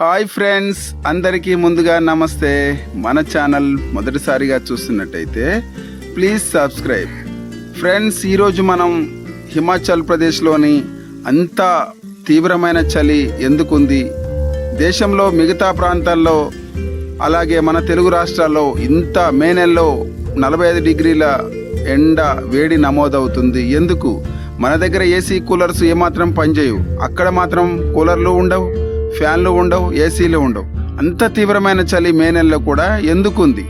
Hi friends అందరికీ ముందుగా నమస్తే. మన ఛానల్ మొదటిసారిగా చూస్తున్నట్టయితే ప్లీజ్ సబ్స్క్రైబ్. ఫ్రెండ్స్ ఈరోజు మనం హిమాచల్ ప్రదేశ్లోని అంత తీవ్రమైన చలి ఎందుకుంది? దేశంలో మిగతా ప్రాంతాల్లో అలాగే మన తెలుగు రాష్ట్రాల్లో ఇంత మే నెలలో నలభై ఐదు డిగ్రీల ఎండ వేడి నమోదవుతుంది. ఎందుకు? మన దగ్గర ఏసీ కూలర్స్ ఏమాత్రం పనిచేయవు. అక్కడ మాత్రం కూలర్లు ఉండవు. ఫ్యాన్లు ఉండవు ఏసీలు ఉండవు. అంత తీవ్రమైన చలి మే నెలలో కూడా ఎందుకుంది?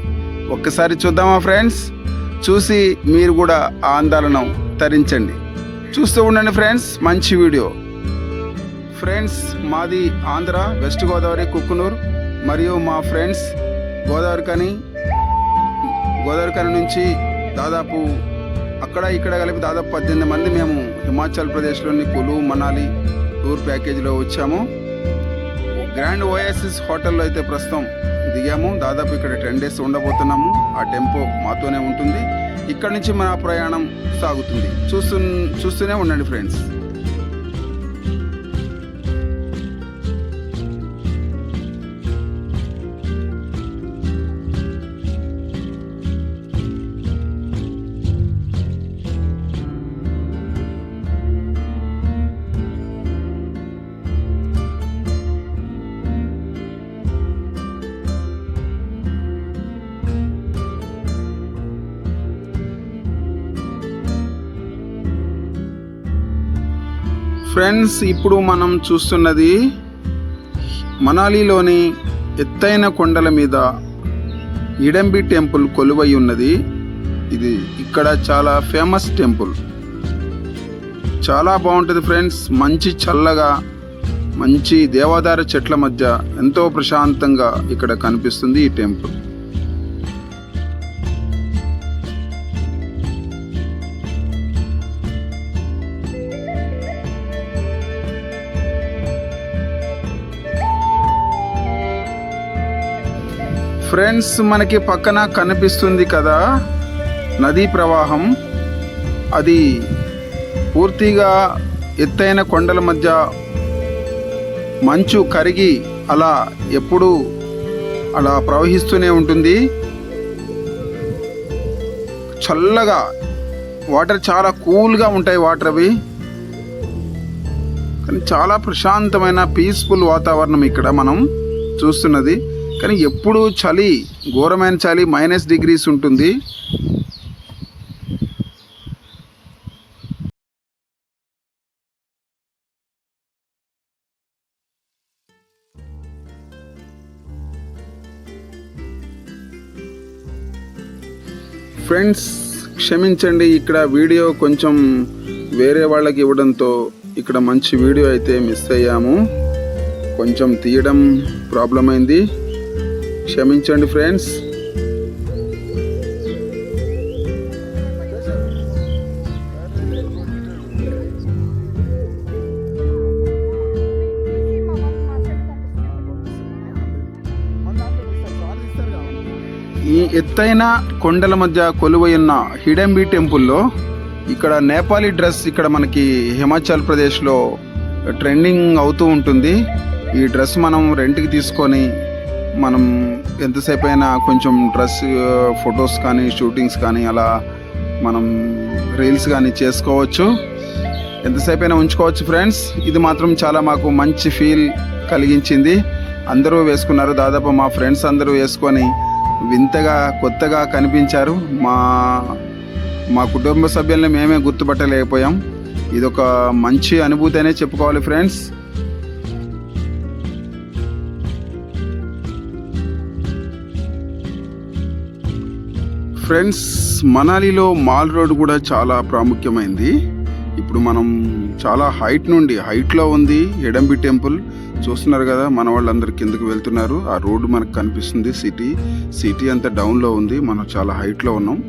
ఒక్కసారి చూద్దామా ఫ్రెండ్స్? చూసి మీరు కూడా ఆ ఆందోళన తరించండి. చూస్తూ ఉండండి ఫ్రెండ్స్ మంచి వీడియో. ఫ్రెండ్స్ మాది ఆంధ్ర వెస్ట్ గోదావరి కుక్కునూరు. మరియు మా ఫ్రెండ్స్ గోదావరి కని గోదావరి కని నుంచి దాదాపు అక్కడ ఇక్కడ కలిపి దాదాపు పద్దెనిమిది మంది మేము హిమాచల్ ప్రదేశ్లోని కులు మనాలి టూర్ ప్యాకేజీలో వచ్చాము. గ్రాండ్ ఓయాసిస్ హోటల్లో అయితే ప్రస్తుతం దిగాము. దాదాపు ఇక్కడ టెన్ డేస్ ఉండబోతున్నాము. ఆ టెంపో మాతోనే ఉంటుంది. ఇక్కడ నుంచి మన ప్రయాణం సాగుతుంది. చూస్తూ చూస్తూనే ఉండండి ఫ్రెండ్స్. ఫ్రెండ్స్ ఇప్పుడు మనం చూస్తున్నది మనాలిలోని ఎత్తైన కొండల మీద ఇడంబి టెంపుల్ కొలువై ఉన్నది. ఇది ఇక్కడ చాలా ఫేమస్ టెంపుల్. చాలా బాగుంటుంది ఫ్రెండ్స్ మంచి చల్లగా మంచి దేవాదార చెట్ల మధ్య ఎంతో ప్రశాంతంగా ఇక్కడ కనిపిస్తుంది ఈ టెంపుల్. ఫ్రెండ్స్ మనకి పక్కన కనిపిస్తుంది కదా నదీ ప్రవాహం. అది పూర్తిగా ఎత్తైన కొండల మధ్య మంచు కరిగి అలా ఎప్పుడూ అలా ప్రవహిస్తూనే ఉంటుంది. చల్లగా వాటర్ చాలా కూల్గా ఉంటాయి వాటర్ అవి. కానీ చాలా ప్రశాంతమైన పీస్ఫుల్ వాతావరణం ఇక్కడ మనం చూస్తున్నది. కానీ ఎప్పుడు చలి ఘోరమైన చలి మైనస్ డిగ్రీస్ ఉంటుంది. ఫ్రెండ్స్ క్షమించండి ఇక్కడ వీడియో కొంచెం వేరే వాళ్ళకి ఇవ్వడంతో ఇక్కడ మంచి వీడియో అయితే మిస్ అయ్యాము. కొంచెం తీయడం ప్రాబ్లం అయింది. క్షమించండి ఫ్రెండ్స్ ఈ ఎత్తైన కొండల మధ్య కొలువై ఉన్న టెంపుల్లో ఇక్కడ నేపాలీ డ్రెస్ ఇక్కడ మనకి హిమాచల్ ప్రదేశ్లో ట్రెండింగ్ అవుతూ ఉంటుంది. ఈ డ్రెస్ మనం రెంట్కి తీసుకొని మనం ఎంతసేపు అయినా కొంచెం డ్రెస్ ఫొటోస్ కానీ షూటింగ్స్ కానీ అలా మనం రీల్స్ కానీ చేసుకోవచ్చు. ఎంతసేపు అయినా ఉంచుకోవచ్చు ఫ్రెండ్స్. ఇది మాత్రం చాలా మాకు మంచి ఫీల్ కలిగించింది. అందరూ వేసుకున్నారు. దాదాపు మా ఫ్రెండ్స్ అందరూ వేసుకొని వింతగా కొత్తగా కనిపించారు. మా మా కుటుంబ సభ్యుల్ని మేమే గుర్తుపట్టలేకపోయాం. ఇదొక మంచి అనుభూతి అనే చెప్పుకోవాలి ఫ్రెండ్స్. ఫ్రెండ్స్ మనాలిలో మాల్ రోడ్ కూడా చాలా ప్రాముఖ్యమైంది. ఇప్పుడు మనం చాలా హైట్ నుండి హైట్లో ఉంది ఎడంబి టెంపుల్. చూస్తున్నారు కదా మన వాళ్ళందరూ కిందకు వెళ్తున్నారు. ఆ రోడ్డు మనకు కనిపిస్తుంది సిటీ. సిటీ అంతా డౌన్లో ఉంది మనం చాలా హైట్లో ఉన్నాం.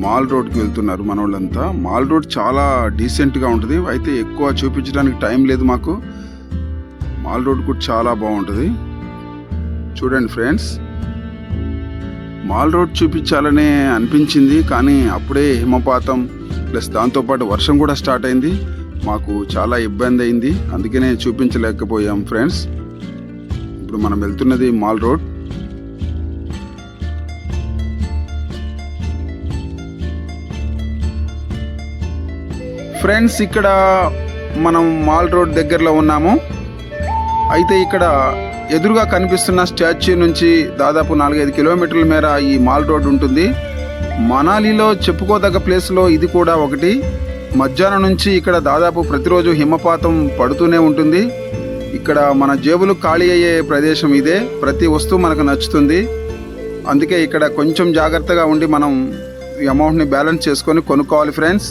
మాల్ రోడ్కి వెళ్తున్నారు మన వాళ్ళంతా. మాల్ రోడ్ చాలా డీసెంట్గా ఉంటుంది. అయితే ఎక్కువ చూపించడానికి టైం లేదు మాకు. మాల్ రోడ్ కూడా చాలా బాగుంటుంది. చూడండి ఫ్రెండ్స్. మాల్ రోడ్ చూపించాలనే అనిపించింది కానీ అప్పుడే హిమపాతం ప్లస్ దాంతోపాటు వర్షం కూడా స్టార్ట్ అయింది. మాకు చాలా ఇబ్బంది అయింది అందుకనే చూపించలేకపోయాం ఫ్రెండ్స్. ఇప్పుడు మనం వెళ్తున్నది మాల్ రోడ్. ఫ్రెండ్స్ ఇక్కడ మనం మాల్ రోడ్ దగ్గరలో ఉన్నాము. అయితే ఇక్కడ ఎదురుగా కనిపిస్తున్న స్టాచ్యూ నుంచి దాదాపు నాలుగైదు కిలోమీటర్ల మేర ఈ మాల్ రోడ్ ఉంటుంది. మనాలిలో చెప్పుకోదగ్గ ప్లేస్లో ఇది కూడా ఒకటి. మధ్యాహ్నం నుంచి ఇక్కడ దాదాపు ప్రతిరోజు హిమపాతం పడుతూనే ఉంటుంది. ఇక్కడ మన జేబులు ఖాళీ అయ్యే ప్రదేశం ఇదే. ప్రతి వస్తువు మనకు నచ్చుతుంది. అందుకే ఇక్కడ కొంచెం జాగ్రత్తగా ఉండి మనం ఈ అమౌంట్ని బ్యాలెన్స్ చేసుకొని కొనుక్కోవాలి ఫ్రెండ్స్.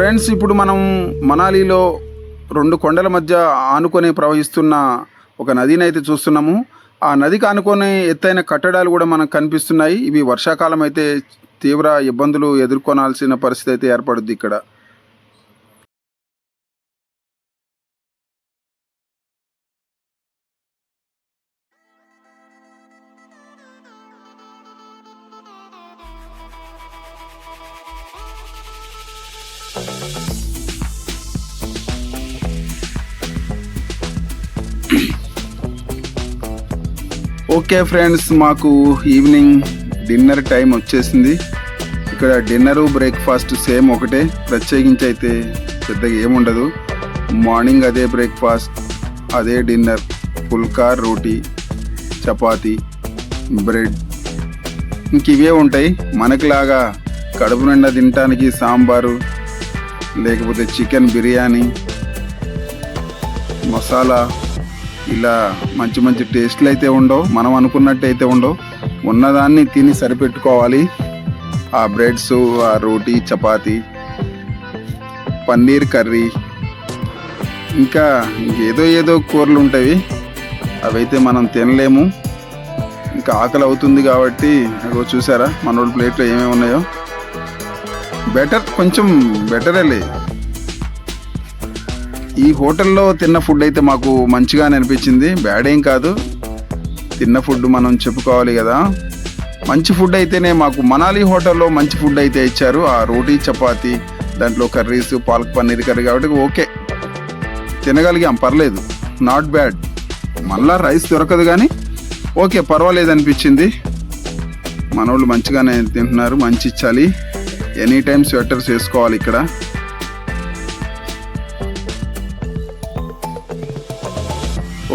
ఫ్రెండ్స్ ఇప్పుడు మనం మనాలిలో రెండు కొండల మధ్య ఆనుకొని ప్రవహిస్తున్న ఒక నదిని అయితే చూస్తున్నాము. ఆ నదికి ఆనుకొని ఎత్తైన కట్టడాలు కూడా మనకు కనిపిస్తున్నాయి. ఇవి వర్షాకాలం అయితే తీవ్ర ఇబ్బందులు ఎదుర్కొనాల్సిన పరిస్థితి అయితే ఏర్పడుద్ది ఇక్కడ. ఓకే ఫ్రెండ్స్ మాకు ఈవినింగ్ డిన్నర్ టైం వచ్చేసింది. ఇక్కడ డిన్నరు బ్రేక్ఫాస్ట్ సేమ్ ఒకటే. ప్రత్యేకించి అయితే పెద్దగా ఏముండదు మార్నింగ్ అదే బ్రేక్ఫాస్ట్ అదే డిన్నర్. పుల్కా రోటీ చపాతి బ్రెడ్. ఇంక ఇవే ఉంటాయి. మనకిలాగా కడుపు నిండా తినటానికి సాంబారు లేకపోతే చికెన్ బిర్యానీ మసాలా ఇలా మంచి మంచి టేస్ట్లు అయితే ఉండవు మనం అనుకున్నట్టు అయితే ఉండవు. ఉన్నదాన్ని తిని సరిపెట్టుకోవాలి. ఆ బ్రెడ్స్ ఆ రోటీ చపాతి పన్నీర్ కర్రీ ఇంకా ఏదో ఏదో కూరలు ఉంటాయి. అవైతే మనం తినలేము. ఇంకా ఆకలి అవుతుంది కాబట్టి అగో చూసారా మన ప్లేట్లో ఏమేమి ఉన్నాయో. బెటర్ కొంచెం బెటరే ఈ హోటల్లో తిన్న ఫుడ్ అయితే మాకు మంచిగా అనిపించింది. బ్యాడ్ ఏం కాదు. తిన్న ఫుడ్ మనం చెప్పుకోవాలి కదా. మంచి ఫుడ్ అయితేనే మాకు మనాలి హోటల్లో మంచి ఫుడ్ అయితే ఇచ్చారు. ఆ రోటీ చపాతి దాంట్లో కర్రీస్ పాలక్ పన్నీర్ కర్రీ కాబట్టి ఓకే. తినగలిగాం పర్లేదు. నాట్ బ్యాడ్ మళ్ళా రైస్ దొరకదు కానీ ఓకే పర్వాలేదు అనిపించింది. మనోళ్ళు మంచిగానే తింటున్నారు మంచి చలి. ఎనీ టైం స్వెటర్స్ వేసుకోవాలి ఇక్కడ.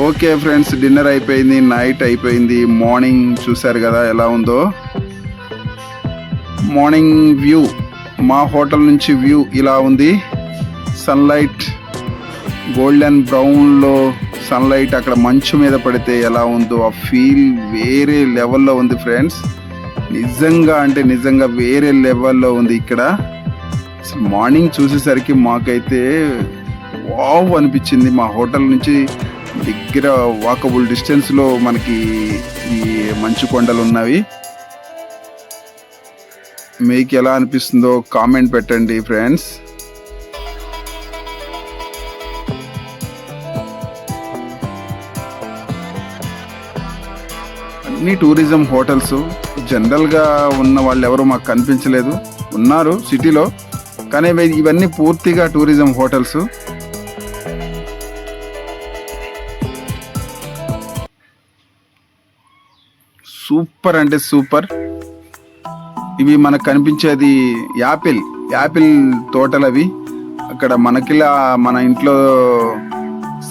ఓకే ఫ్రెండ్స్ డిన్నర్ అయిపోయింది నైట్ అయిపోయింది మార్నింగ్ చూశారు కదా ఎలా ఉందో. మార్నింగ్ వ్యూ మా హోటల్ నుంచి వ్యూ ఇలా ఉంది. సన్లైట్ గోల్డెన్ బ్రౌన్లో సన్లైట్ అక్కడ మంచు మీద పడితే ఎలా ఉందో ఆ ఫీల్ వేరే లెవెల్లో ఉంది ఫ్రెండ్స్. నిజంగా అంటే నిజంగా వేరే లెవెల్లో ఉంది ఇక్కడ. మార్నింగ్ చూసేసరికి మాకైతే వావ్ అనిపించింది మా హోటల్ నుంచి. దగ్గర వాకబుల్ డిస్టెన్స్లో మనకి ఈ మంచు కొండలు ఉన్నవి. మీకు ఎలా అనిపిస్తుందో కామెంట్ పెట్టండి ఫ్రెండ్స్ అన్ని టూరిజం హోటల్స్ జనరల్గా ఉన్న వాళ్ళు ఎవరు మాకు కనిపించలేదు. ఉన్నారు సిటీలో కానీ ఇవన్నీ పూర్తిగా టూరిజం హోటల్స్ సూపర్ అంటే సూపర్. ఇవి మనకు కనిపించేది యాపిల్ యాపిల్ తోటలు అవి అక్కడ మనకిలా మన ఇంట్లో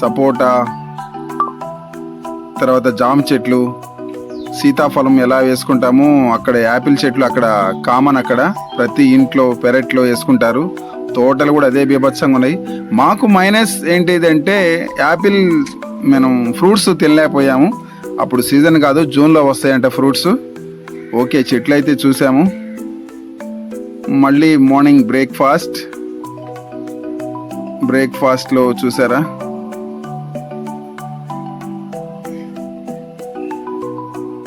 సపోటా తర్వాత జామ చెట్లు సీతాఫలం ఎలా వేసుకుంటామో అక్కడ యాపిల్ చెట్లు అక్కడ కామన్ అక్కడ. ప్రతి ఇంట్లో పెరట్లో వేసుకుంటారు. తోటలు కూడా అదే బీభత్సంగా ఉన్నాయి. మాకు మైనస్ ఏంటిదంటే యాపిల్ మనం ఫ్రూట్స్ తినలేకపోయాము. అప్పుడు సీజన్ కాదు జూన్లో వస్తాయంట ఫ్రూట్స్. ఓకే చెట్లు అయితే చూసాము. మళ్ళీ మార్నింగ్ బ్రేక్ఫాస్ట్. బ్రేక్ఫాస్ట్లో చూసారా?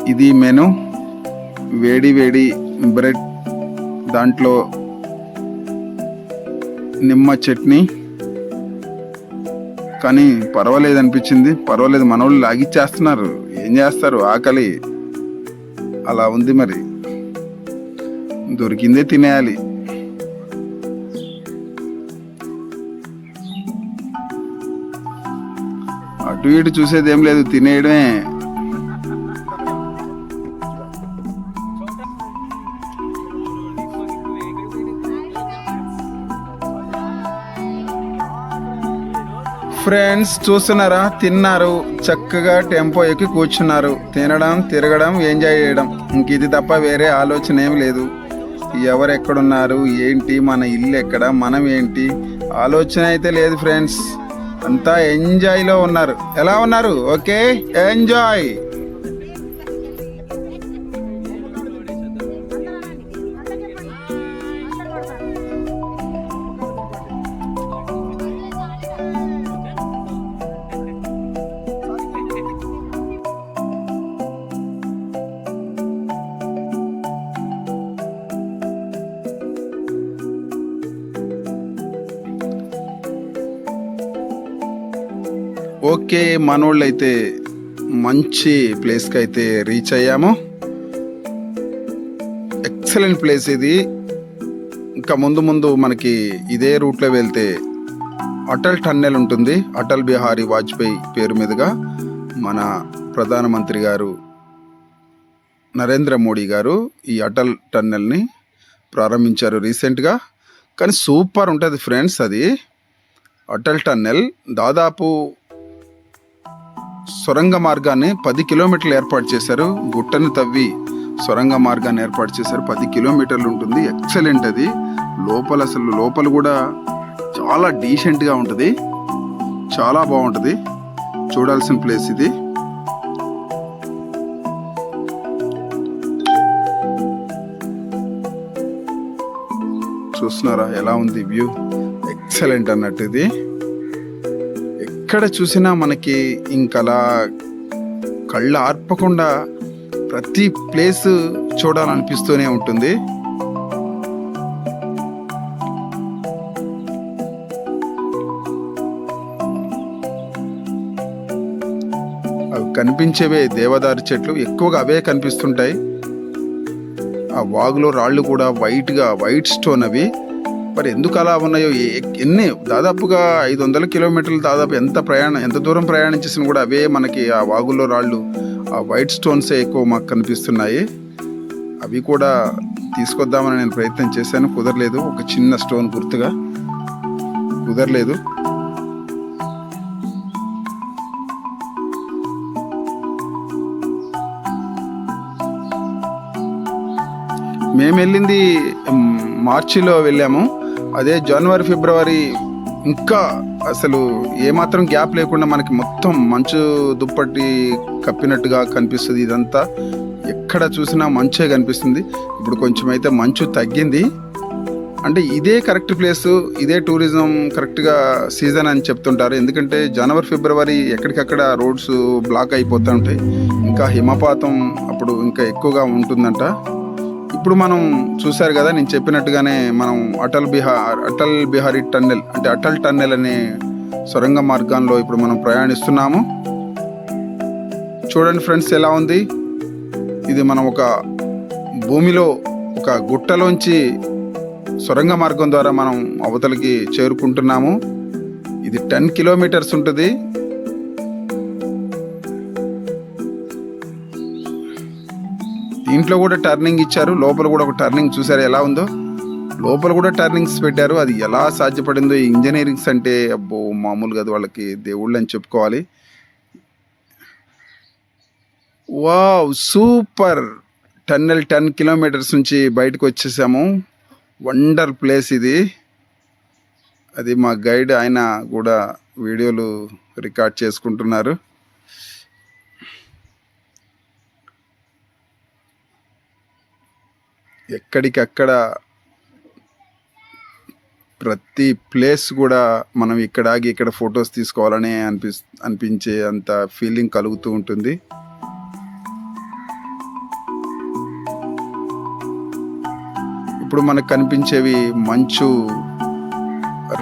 ఇది మెను. వేడి వేడి బ్రెడ్ దాంట్లో నిమ్మ చట్నీ. కానీ పర్వాలేదు అనిపించింది పర్వాలేదు మనోళ్ళు లాగిచ్చేస్తున్నారు. ఏం చేస్తారు? ఆకలి. అలా ఉంది మరి. దొరికిందే తినేయాలి. అటు ఇటు చూసేది ఏం లేదు తినేయడమే. ఫ్రెండ్స్ చూస్తున్నారా? తిన్నారు. చక్కగా టెంపో ఎక్కి కూర్చున్నారు. తినడం తిరగడం ఎంజాయ్ చేయడం. ఇంక ఇది తప్ప వేరే ఆలోచన ఏం లేదు. ఎవరు ఎక్కడున్నారు ఏంటి? మన ఇల్లు ఎక్కడ? మనం ఏంటి? ఆలోచన అయితే లేదు ఫ్రెండ్స్ అంతా ఎంజాయ్లో ఉన్నారు. ఎలా ఉన్నారు? ఓకే? ఎంజాయ్ ఓకే అయితే మంచి ప్లేస్కి అయితే రీచ్ అయ్యాము. ఎక్సలెంట్ ప్లేస్ ఇది. ఇంకా ముందు ముందు మనకి ఇదే రూట్లో వెళ్తే అటల్ టన్నెల్ ఉంటుంది. అటల్ బిహారీ వాజ్పేయి పేరు మీదుగా మన ప్రధానమంత్రి గారు నరేంద్ర మోడీ గారు ఈ అటల్ టన్నెల్ని ప్రారంభించారు రీసెంట్గా. కానీ సూపర్ ఉంటుంది ఫ్రెండ్స్ అది. అటల్ టన్నెల్ దాదాపు సొరంగ మార్గాన్ని పది కిలోమీటర్లు ఏర్పాటు చేశారు. గుట్టను తవ్వి సొరంగ మార్గాన్ని ఏర్పాటు చేశారు. పది కిలోమీటర్లు ఉంటుంది. ఎక్సలెంట్ అది. లోపల అసలు లోపల కూడా చాలా డీసెంట్గా ఉంటుంది. చాలా బాగుంటుంది. చూడాల్సిన ప్లేస్ ఇది. చూస్తున్నారా? ఎలా ఉంది వ్యూ ఎక్సలెంట్ అన్నట్టు ఇది. ఎక్కడ చూసినా మనకి ఇంకలా కళ్ళు ఆర్పకుండా ప్రతి ప్లేస్ చూడాలనిపిస్తూనే ఉంటుంది. అవి కనిపించేవే దేవదారు చెట్లు. ఎక్కువగా అవే కనిపిస్తుంటాయి. ఆ వాగులో రాళ్ళు కూడా వైట్గా వైట్ స్టోన్ అవి. మరి ఎందుకు అలా ఉన్నాయో ఎన్ని? దాదాపుగా ఐదు వందల కిలోమీటర్లు దాదాపు ఎంత ప్రయాణం ఎంత దూరం ప్రయాణించేసిన కూడా అవే మనకి ఆ వాగుల్లో రాళ్ళు ఆ వైట్ స్టోన్సే ఎక్కువ మాకు కనిపిస్తున్నాయి. అవి కూడా తీసుకొద్దామని నేను ప్రయత్నం చేశాను. కుదరలేదు. ఒక చిన్న స్టోన్ గుర్తుగా. కుదరలేదు. మేము వెళ్ళింది మార్చిలో వెళ్ళాము. అదే జనవరి ఫిబ్రవరి ఇంకా అసలు ఏమాత్రం గ్యాప్ లేకుండా మనకి మొత్తం మంచు దుప్పటి కప్పినట్టుగా కనిపిస్తుంది ఇదంతా. ఎక్కడ చూసినా మంచే కనిపిస్తుంది. ఇప్పుడు కొంచెం అయితే మంచు తగ్గింది. అంటే ఇదే కరెక్ట్ ప్లేస్ ఇదే టూరిజం కరెక్ట్గా సీజన్ అని చెప్తుంటారు. ఎందుకంటే జనవరి ఫిబ్రవరి ఎక్కడికక్కడ రోడ్స్ బ్లాక్ అయిపోతూ ఉంటాయి. ఇంకా హిమపాతం అప్పుడు ఇంకా ఎక్కువగా ఉంటుందంట. ఇప్పుడు మనం చూశారు కదా నేను చెప్పినట్టుగానే మనం అటల్ బిహార్ అటల్ బిహారీ టన్నెల్ అంటే అటల్ టన్నెల్ అనే సొరంగ మార్గంలో ఇప్పుడు మనం ప్రయాణిస్తున్నాము. చూడండి ఫ్రెండ్స్ ఎలా ఉంది. ఇది మనం ఒక భూమిలో ఒక గుట్టలోంచి సొరంగ మార్గం ద్వారా మనం అవతలికి చేరుకుంటున్నాము. ఇది టెన్ కిలోమీటర్స్ ఉంటుంది. దీంట్లో కూడా టర్నింగ్ ఇచ్చారు లోపల కూడా ఒక టర్నింగ్ చూసారు ఎలా ఉందో? లోపల కూడా టర్నింగ్స్ పెట్టారు అది ఎలా సాధ్యపడిందో ఈ ఇంజనీరింగ్స్ అంటే అబ్బో మామూలుగా అది వాళ్ళకి దేవుళ్ళు అని చెప్పుకోవాలి. Wow super! Tunnel ten kilometres నుంచి బయటకు వచ్చేసాము. వండర్ ప్లేస్ ఇది. అది మా గైడ్ ఆయన కూడా వీడియోలు రికార్డ్ చేసుకుంటున్నారు. ఎక్కడికక్కడ ప్రతి ప్లేస్ కూడా మనం ఇక్కడ ఆగి ఇక్కడ ఫొటోస్ తీసుకోవాలని అనిపి అనిపించే అంత ఫీలింగ్ కలుగుతూ ఉంటుంది. ఇప్పుడు మనకు కనిపించేవి మంచు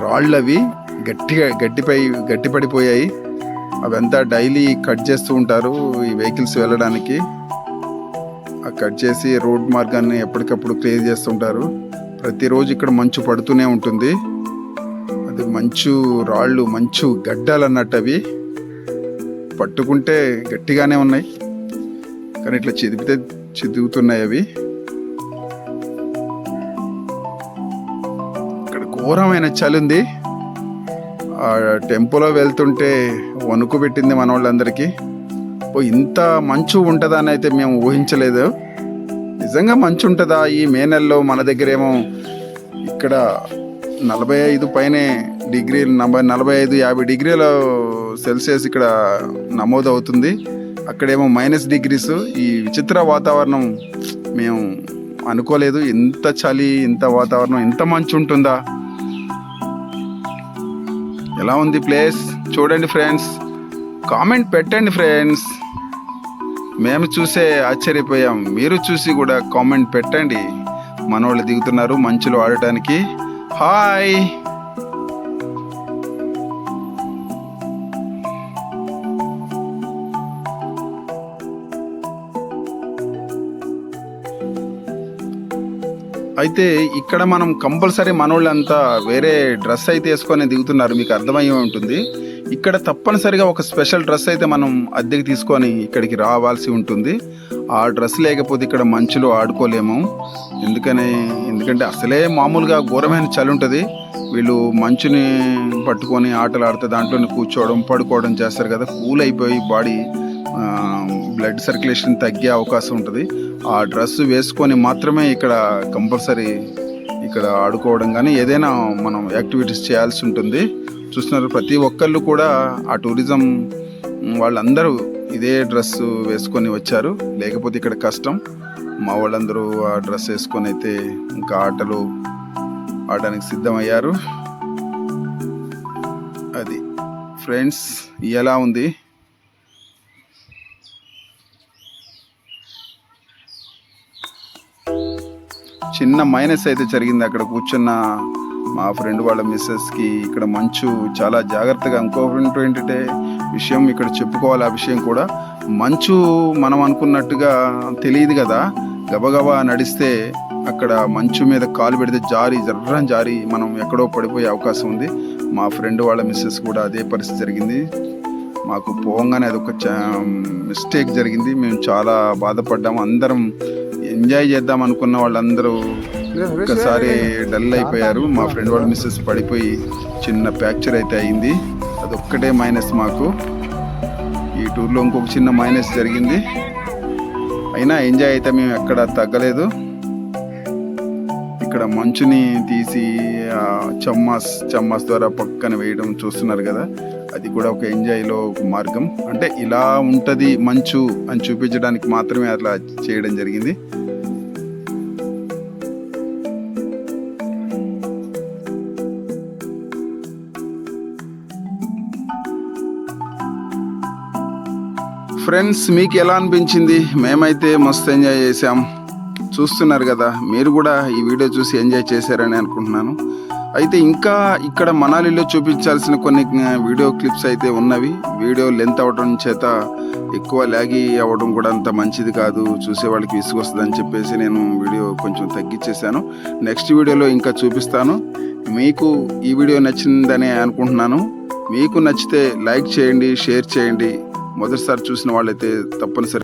రాళ్ళవి గట్టిగా గట్టిపై గట్టి పడిపోయాయి అవంతా డైలీ కట్ చేస్తూ ఉంటారు ఈ వెహికల్స్ వెళ్ళడానికి. కట్ చేసి రోడ్ మార్గాన్ని ఎప్పటికప్పుడు క్లియర్ చేస్తుంటారు. ప్రతిరోజు ఇక్కడ మంచు పడుతూనే ఉంటుంది. అది మంచు రాళ్ళు మంచు గడ్డలు అన్నట్టు అవి పట్టుకుంటే గట్టిగానే ఉన్నాయి. కానీ ఇట్లా చెదిపితే చిదుగుతున్నాయి అవి. ఇక్కడ ఘోరమైన చలి ఉంది ఆ టెంపోలో వెళ్తుంటే వణుకు పెట్టింది మన వాళ్ళందరికీ ఇంత మంచు ఉంటుందా అని అయితే మేము ఊహించలేదు. నిజంగా మంచు ఉంటుందా ఈ మే నెలలో? మన దగ్గర ఏమో ఇక్కడ నలభై ఐదు పైనే డిగ్రీలు నలభై నలభై ఐదు యాభై డిగ్రీల సెల్సియస్ ఇక్కడ నమోదు అవుతుంది అక్కడేమో మైనస్ డిగ్రీస్. ఈ విచిత్ర వాతావరణం మేము అనుకోలేదు. ఇంత చలి ఇంత వాతావరణం ఇంత మంచు ఉంటుందా? ఎలా ఉంది ప్లేస్? చూడండి ఫ్రెండ్స్. కామెంట్ పెట్టండి ఫ్రెండ్స్. మేము చూసే ఆశ్చర్యపోయాం. మీరు చూసి కూడా కామెంట్ పెట్టండి. మనోళ్ళు దిగుతున్నారు మంచులు ఆడటానికి. హాయ్! అయితే ఇక్కడ మనం కంపల్సరీ మనోళ్ళంతా వేరే డ్రెస్ అయితే వేసుకొని దిగుతున్నారు. మీకు అర్థమయ్యే ఉంటుంది. ఇక్కడ తప్పనిసరిగా ఒక స్పెషల్ డ్రెస్ అయితే మనం అద్దెకి తీసుకొని ఇక్కడికి రావాల్సి ఉంటుంది. ఆ డ్రెస్ లేకపోతే ఇక్కడ మంచులో ఆడుకోలేము. ఎందుకని ఎందుకంటే అసలే మామూలుగా ఘోరమైన చలి ఉంటుంది. వీళ్ళు మంచుని పట్టుకొని ఆటలు ఆడితే దాంట్లోనే కూర్చోవడం పడుకోవడం చేస్తారు కదా. కూల్ అయిపోయి బాడీ బ్లడ్ సర్క్యులేషన్ తగ్గే అవకాశం ఉంటుంది. ఆ డ్రెస్ వేసుకొని మాత్రమే ఇక్కడ కంపల్సరీ ఇక్కడ ఆడుకోవడం కానీ ఏదైనా మనం యాక్టివిటీస్ చేయాల్సి ఉంటుంది. చూస్తున్నారు. ప్రతి ఒక్కళ్ళు కూడా ఆ టూరిజం వాళ్ళందరూ ఇదే డ్రెస్ వేసుకొని వచ్చారు. లేకపోతే ఇక్కడ కష్టం. మా వాళ్ళందరూ ఆ డ్రెస్ వేసుకొని అయితే ఇంకా ఆటలు ఆడడానికి సిద్ధమయ్యారు. అది. ఫ్రెండ్స్ ఎలా ఉంది? చిన్న మైనస్ అయితే జరిగింది అక్కడ కూర్చున్న మా ఫ్రెండ్ వాళ్ళ మిస్సెస్కి ఇక్కడ మంచు చాలా జాగ్రత్తగా ఇంకొకటి ఏంటంటే విషయం ఇక్కడ చెప్పుకోవాలి ఆ విషయం కూడా. మంచు మనం అనుకున్నట్టుగా తెలియదు కదా. గబగబా నడిస్తే అక్కడ మంచు మీద కాలు పెడితే జారి జర్రం జారి మనం ఎక్కడో పడిపోయే అవకాశం ఉంది. మా ఫ్రెండ్ వాళ్ళ మిస్సెస్ కూడా అదే పరిస్థితి జరిగింది. మాకు పోగానే అది ఒక మిస్టేక్ జరిగింది. మేము చాలా బాధపడ్డాము. అందరం ఎంజాయ్ చేద్దాం అనుకున్న వాళ్ళందరూ ఒక్కసారి డల్ అయిపోయారు. మా ఫ్రెండ్ వాళ్ళ మిస్సెస్ పడిపోయి చిన్న ఫ్రాక్చర్ అయితే అయింది. అదొక్కటే మైనస్ మాకు. ఈ టూర్లో ఇంకొక చిన్న మైనస్ జరిగింది. అయినా ఎంజాయ్ అయితే మేము ఎక్కడ తగ్గలేదు. ఇక్కడ మంచుని తీసి చమ్మాస్ చమ్మాస్ ద్వారా పక్కన వేయడం చూస్తున్నారు కదా. అది కూడా ఒక ఎంజాయ్లో ఒక మార్గం. అంటే ఇలా ఉంటుంది మంచు అని చూపించడానికి మాత్రమే అట్లా చేయడం జరిగింది. ఫ్రెండ్స్ మీకు ఎలా అనిపించింది? మేమైతే మస్తు ఎంజాయ్ చేసాం చూస్తున్నారు కదా మీరు కూడా ఈ వీడియో చూసి ఎంజాయ్ చేశారని అనుకుంటున్నాను. అయితే ఇంకా ఇక్కడ మనాలిలో చూపించాల్సిన కొన్ని వీడియో క్లిప్స్ అయితే ఉన్నవి. వీడియో లెంత్ అవ్వడం చేత ఎక్కువ లాగి అవ్వడం కూడా అంత మంచిది కాదు. చూసే వాళ్ళకి విసుగొస్తుందని చెప్పేసి నేను వీడియో కొంచెం తగ్గించేశాను నెక్స్ట్ వీడియోలో ఇంకా చూపిస్తాను. మీకు ఈ వీడియో నచ్చిందని అనుకుంటున్నాను. మీకు నచ్చితే లైక్ చేయండి షేర్ చేయండి. మొదటిసారి చూసిన వాళ్ళైతే తప్పనిసరి